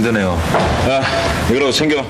힘드네요. 아, 이거라도 챙겨.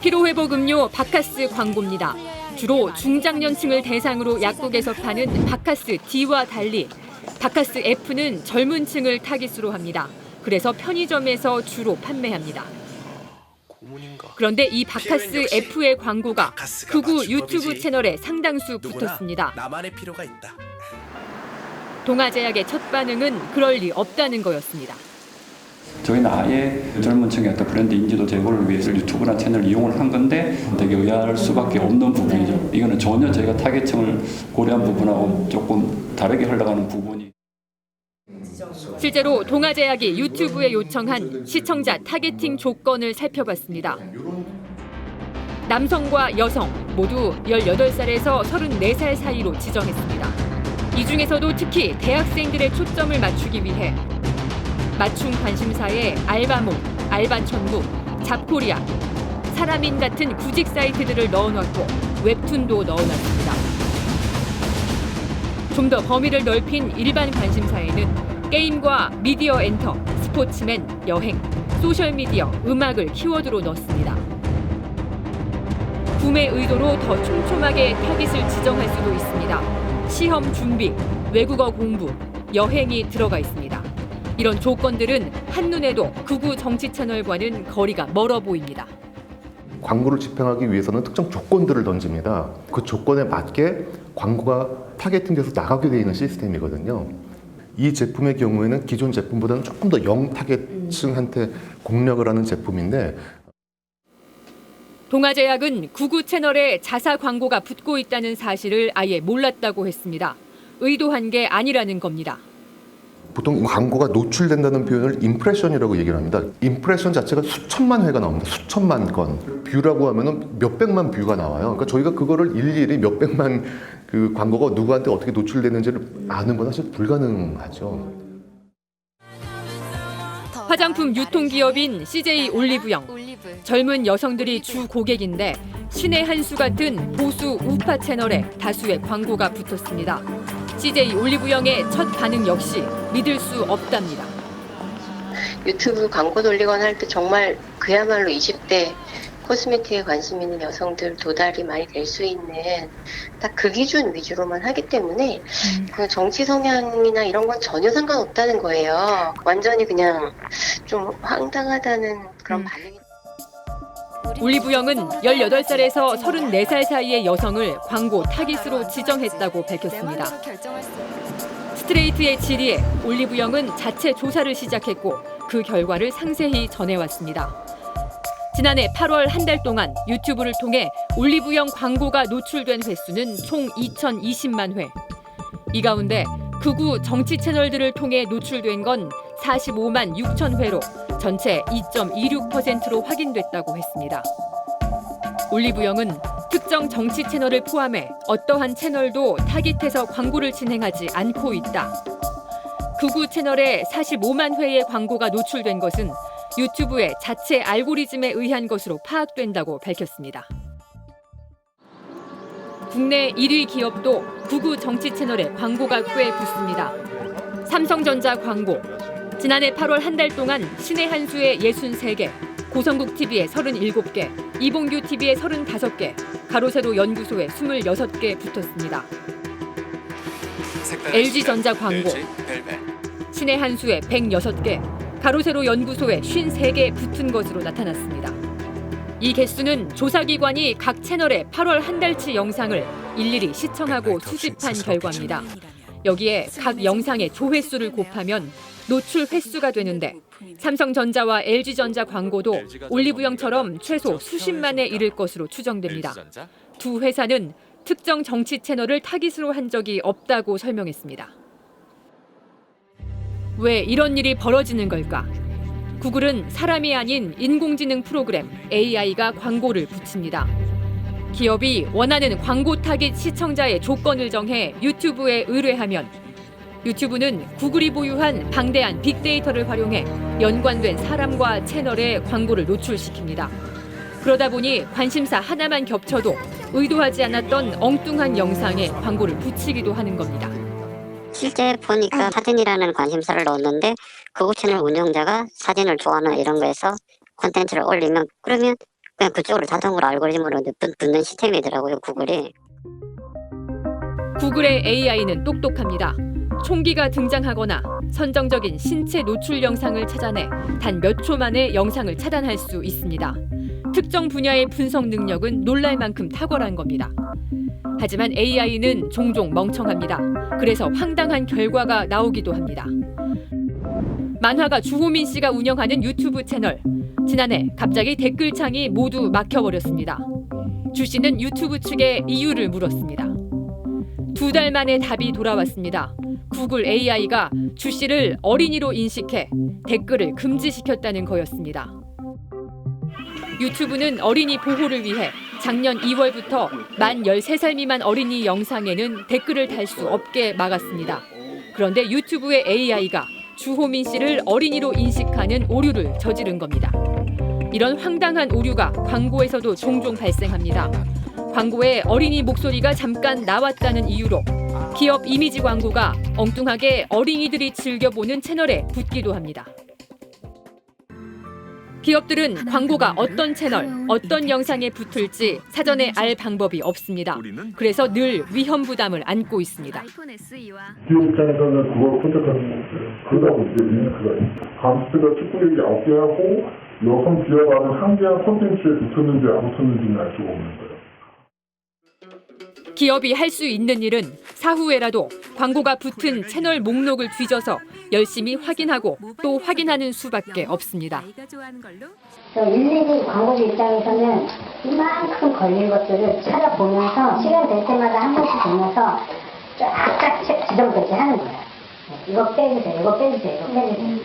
피로회복 음료 바카스 광고입니다. 주로 중장년층을 대상으로 약국에서 파는 바카스 D와 달리 바카스 F는 젊은 층을 타깃으로 합니다. 그래서 편의점에서 주로 판매합니다. 그런데 이 바카스 F의 광고가 극우 유튜브 채널에 상당수 붙었습니다. 나만의 필요가 있다. 동아제약의 첫 반응은 그럴 리 없다는 거였습니다. 저희는 아예 젊은 층의 어떤 브랜드 인지도 제고를 위해서 유튜브나 채널을 이용을 한 건데 되게 의아할 수밖에 없는 부분이죠. 이거는 전혀 저희가 타겟층을 고려한 부분하고 조금 다르게 흘러가는 부분이 실제로 동아제약이 유튜브에 요청한 시청자 타겟팅 조건을 살펴봤습니다. 남성과 여성 모두 18살에서 34살 사이로 지정했습니다. 이 중에서도 특히 대학생들의 초점을 맞추기 위해 맞춤 관심사에 알바몬, 알바천국, 잡코리아, 사람인 같은 구직 사이트들을 넣어놨고 웹툰도 넣어놨습니다. 좀 더 범위를 넓힌 일반 관심사에는 게임과 미디어 엔터, 스포츠맨, 여행, 소셜미디어, 음악을 키워드로 넣습니다. 구매 의도로 더 촘촘하게 타깃을 지정할 수도 있습니다. 시험 준비, 외국어 공부, 여행이 들어가 있습니다. 이런 조건들은 한눈에도 극우 정치 채널과는 거리가 멀어 보입니다. 광고를 집행하기 위해서는 특정 조건들을 던집니다. 그 조건에 맞게 광고가 타겟팅돼서 나가게 되어 있는 시스템이거든요. 이 제품의 경우에는 기존 제품보다는 조금 더 영 타겟층한테 공략을 하는 제품인데 동아제약은 구구 채널에 자사 광고가 붙고 있다는 사실을 아예 몰랐다고 했습니다. 의도한 게 아니라는 겁니다. 보통 광고가 노출된다는 표현을 임프레션이라고 얘기를 합니다. 임프레션 자체가 수천만 회가 나옵니다. 수천만 건. 뷰라고 하면은 몇백만 뷰가 나와요. 그러니까 저희가 그거를 일일이 몇백만 그 광고가 누구한테 어떻게 노출되는지를 아는 건 사실 불가능하죠. 화장품 유통기업인 CJ 올리브영. 젊은 여성들이 주 고객인데 신의 한 수 같은 보수 우파 채널에 다수의 광고가 붙었습니다. CJ 올리브영의 첫 반응 역시 믿을 수 없답니다. 유튜브 광고 돌리거나 할 때 정말 그야말로 20대 코스메틱에 관심 있는 여성들 도달이 많이 될 수 있는 딱 그 기준 위주로만 하기 때문에 그 정치 성향이나 이런 건 전혀 상관없다는 거예요. 완전히 그냥 좀 황당하다는 그런 음. 반응이 올리브영은 18살에서 34살 사이의 여성을 광고 타깃으로 지정했다고 밝혔습니다. 스트레이트의 질의에 올리브영은 자체 조사를 시작했고 그 결과를 상세히 전해왔습니다. 지난해 8월 한 달 동안 유튜브를 통해 올리브영 광고가 노출된 횟수는 총 2,020만 회. 이 가운데 극우 정치 채널들을 통해 노출된 건 45만 6천 회로 전체 2.26%로 확인됐다고 했습니다. 올리브영은 특정 정치 채널을 포함해 어떠한 채널도 타깃해서 광고를 진행하지 않고 있다. 극우 채널에 45만 회의 광고가 노출된 것은 유튜브의 자체 알고리즘에 의한 것으로 파악된다고 밝혔습니다. 국내 1위 기업도 극우 정치 채널에 광고가 꽤 붙습니다. 삼성전자 광고. 지난해 8월 한 달 동안 신의 한수에 63개, 고성국 TV에 37개, 이봉규 TV에 35개, 가로세로 연구소에 26개 붙었습니다. LG전자 광고. 신의 한수에 106개, 가로세로 연구소에 53개 붙은 것으로 나타났습니다. 이 개수는 조사기관이 각 채널의 8월 한 달치 영상을 일일이 시청하고 수집한 결과입니다. 여기에 각 영상의 조회수를 곱하면 노출 횟수가 되는데 삼성전자와 LG전자 광고도 올리브영처럼 최소 수십만에 이를 것으로 추정됩니다. 두 회사는 특정 정치 채널을 타깃으로 한 적이 없다고 설명했습니다. 왜 이런 일이 벌어지는 걸까? 구글은 사람이 아닌 인공지능 프로그램 AI가 광고를 붙입니다. 기업이 원하는 광고 타깃 시청자의 조건을 정해 유튜브에 의뢰하면 유튜브는 구글이 보유한 방대한 빅데이터를 활용해 연관된 사람과 채널에 광고를 노출시킵니다. 그러다 보니 관심사 하나만 겹쳐도 의도하지 않았던 엉뚱한 영상에 광고를 붙이기도 하는 겁니다. 실제 보니까 사진이라는 관심사를 넣었는데 그곳 채널 운영자가 사진을 좋아하는 이런 거에서 콘텐츠를 올리면 그러면 그냥 그쪽으로 자동으로 알고리즘으로 듣- 듣는 시스템이더라고요 구글이. 구글의 AI는 똑똑합니다. 총기가 등장하거나 선정적인 신체 노출 영상을 찾아내 단 몇 초 만에 영상을 차단할 수 있습니다. 특정 분야의 분석 능력은 놀랄 만큼 탁월한 겁니다. 하지만 AI는 종종 멍청합니다. 그래서 황당한 결과가 나오기도 합니다. 만화가 주호민 씨가 운영하는 유튜브 채널. 지난해 갑자기 댓글창이 모두 막혀버렸습니다. 주 씨는 유튜브 측에 이유를 물었습니다. 두 달 만에 답이 돌아왔습니다. 구글 AI가 주 씨를 어린이로 인식해 댓글을 금지시켰다는 거였습니다. 유튜브는 어린이 보호를 위해 작년 2월부터 만 13살 미만 어린이 영상에는 댓글을 달 수 없게 막았습니다. 그런데 유튜브의 AI가 주호민 씨를 어린이로 인식하는 오류를 저지른 겁니다. 이런 황당한 오류가 광고에서도 종종 발생합니다. 광고에 어린이 목소리가 잠깐 나왔다는 이유로 기업 이미지 광고가 엉뚱하게 어린이들이 즐겨보는 채널에 붙기도 합니다. 기업들은 광고가 어떤 채널, 어떤 영상에 붙을지 사전에 알 방법이 없습니다. 그래서 늘 위험 부담을 안고 있습니다. 기업 입장에서는 그걸 선택하는 거예요. 그러다 보니 이제 링크가 있죠. 감스트가 축구 얘기 9개 하고 여성 비하가는 한 개한 콘텐츠에 붙었는지 안 붙었는지는 알 수가 없는 거예요. 기업이 할 수 있는 일은 사후에라도 광고가 붙은 채널 목록을 뒤져서 열심히 확인하고 또 확인하는 수밖에 없습니다. 일일이 광고주 입장에서는 이만큼 걸린 것들을 찾아보면서 시간 될 때마다 한 번씩 보면서 쫙쫙 지점 배치하는 거예요. 이거 빼주세요, 이거 빼주세요, 이거 빼주세요.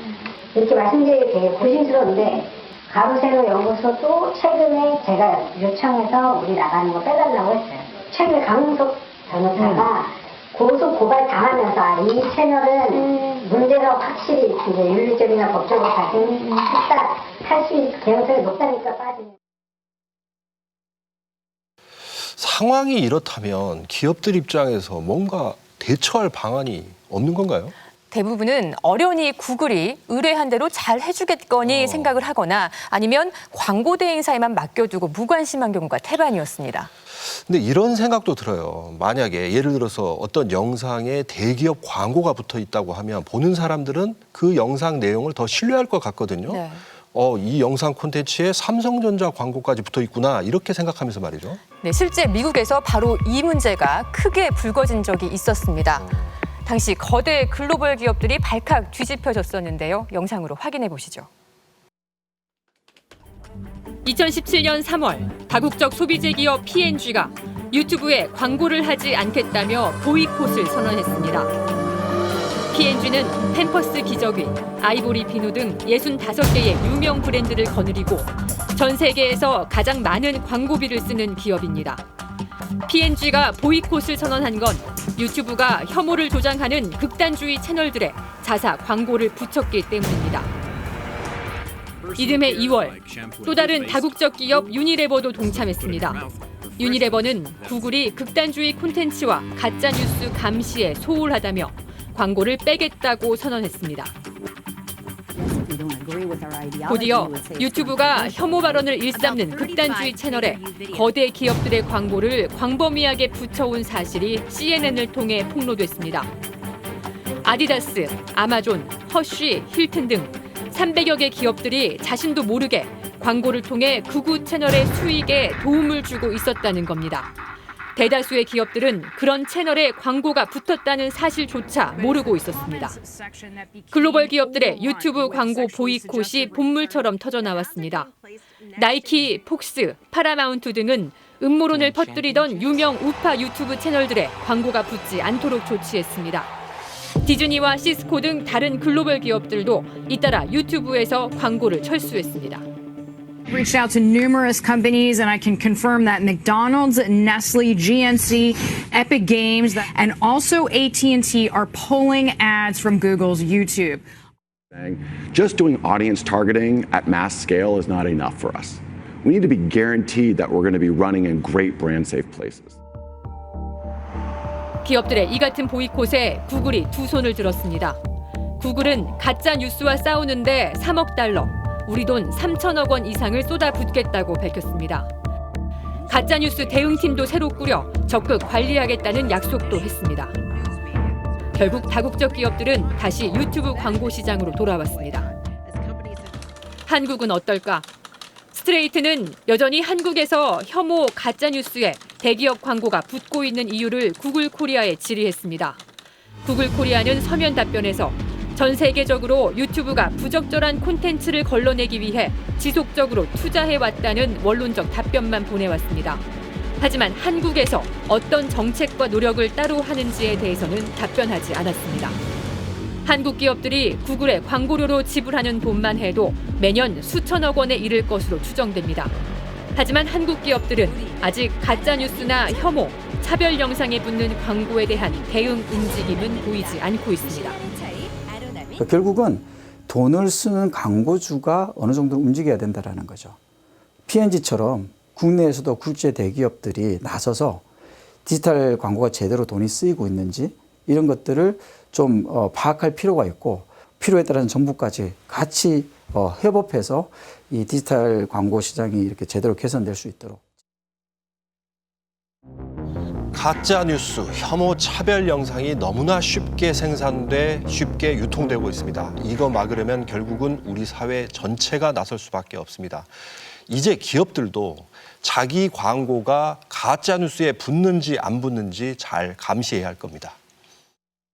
이렇게 말씀드리기 되게 고심스러운데 가로세로 연구소도 최근에 제가 요청해서 우리 나가는 거 빼달라고 했어요. 최근에 강은석 변호사가 고소 고발 당하면서 아, 이 채널은 문제가 확실히 이제 윤리적이나 법적으로 발생했다 할 수 있는 개연성이 높다니까 빠지는. 상황이 이렇다면 기업들 입장에서 뭔가 대처할 방안이 없는 건가요? 대부분은 어련히 구글이 의뢰한 대로 잘 해주겠거니 어. 생각을 하거나 아니면 광고 대행사에만 맡겨두고 무관심한 경우가 태반이었습니다. 근데 이런 생각도 들어요. 만약에 예를 들어서 어떤 영상에 대기업 광고가 붙어 있다고 하면 보는 사람들은 그 영상 내용을 더 신뢰할 것 같거든요. 네. 어, 이 영상 콘텐츠에 삼성전자 광고까지 붙어 있구나 이렇게 생각하면서 말이죠. 네, 실제 미국에서 바로 이 문제가 크게 불거진 적이 있었습니다. 당시 거대 글로벌 기업들이 발칵 뒤집혀졌었는데요. 영상으로 확인해 보시죠. 2017년 3월 다국적 소비재 기업 P&G가 유튜브에 광고를 하지 않겠다며 보이콧을 선언했습니다. P&G는 팸퍼스 기저귀, 아이보리 비누 등 65개의 유명 브랜드를 거느리고 전 세계에서 가장 많은 광고비를 쓰는 기업입니다. P&G가 보이콧을 선언한 건 유튜브가 혐오를 조장하는 극단주의 채널들에 자사 광고를 붙였기 때문입니다. 이듬해 2월 또 다른 다국적 기업 유니레버도 동참했습니다. 유니레버는 구글이 극단주의 콘텐츠와 가짜 뉴스 감시에 소홀하다며 광고를 빼겠다고 선언했습니다. 곧이어 유튜브가 혐오 발언을 일삼는 극단주의 채널에 거대 기업들의 광고를 광범위하게 붙여온 사실이 CNN을 통해 폭로됐습니다. 아디다스, 아마존, 허쉬, 힐튼 등 300여 개 기업들이 자신도 모르게 광고를 통해 극우 채널의 수익에 도움을 주고 있었다는 겁니다. 대다수의 기업들은 그런 채널에 광고가 붙었다는 사실조차 모르고 있었습니다. 글로벌 기업들의 유튜브 광고 보이콧이 본물처럼 터져 나왔습니다. 나이키, 폭스, 파라마운트 등은 음모론을 퍼뜨리던 유명 우파 유튜브 채널들에 광고가 붙지 않도록 조치했습니다. 디즈니와 시스코 등 다른 글로벌 기업들도 잇따라 유튜브에서 광고를 철수했습니다. reached out to numerous companies, and I can confirm that McDonald's, Nestle, GNC, Epic Games, and also AT&T are pulling ads from Google's YouTube. Just doing audience targeting at mass scale is not enough for us. We need to be guaranteed that we're going to be running in great brand safe places. 기업들의 이 같은 보이콧에 구글이 두 손을 들었습니다. 구글은 가짜 뉴스와 싸우는데 3억 달러, 우리 돈 3천억 원 이상을 쏟아붓겠다고 밝혔습니다. 가짜 뉴스 대응팀도 새로 꾸려 적극 관리하겠다는 약속도 했습니다. 결국 다국적 기업들은 다시 유튜브 광고 시장으로 돌아왔습니다. 한국은 어떨까? 스트레이트는 여전히 한국에서 혐오 가짜 뉴스에 대기업 광고가 붙고 있는 이유를 구글 코리아에 질의했습니다. 구글 코리아는 서면 답변에서 전 세계적으로 유튜브가 부적절한 콘텐츠를 걸러내기 위해 지속적으로 투자해 왔다는 원론적 답변만 보내왔습니다. 하지만 한국에서 어떤 정책과 노력을 따로 하는지에 대해서는 답변하지 않았습니다. 한국 기업들이 구글에 광고료로 지불하는 돈만 해도 매년 수천억 원에 이를 것으로 추정됩니다. 하지만 한국 기업들은 아직 가짜 뉴스나 혐오, 차별 영상에 붙는 광고에 대한 대응 움직임은 보이지 않고 있습니다. 그러니까 결국은 돈을 쓰는 광고주가 어느 정도 움직여야 된다라는 거죠. P&G처럼 국내에서도 국제 대기업들이 나서서 디지털 광고가 제대로 돈이 쓰이고 있는지 이런 것들을 좀 어, 파악할 필요가 있고 필요에 따른 정부까지 같이 어, 협업해서 이 디지털 광고 시장이 이렇게 제대로 개선될 수 있도록. 가짜 뉴스, 혐오 차별 영상이 너무나 쉽게 생산돼 쉽게 유통되고 있습니다. 이거 막으려면 결국은 우리 사회 전체가 나설 수밖에 없습니다. 이제 기업들도 자기 광고가 가짜 뉴스에 붙는지 안 붙는지 잘 감시해야 할 겁니다.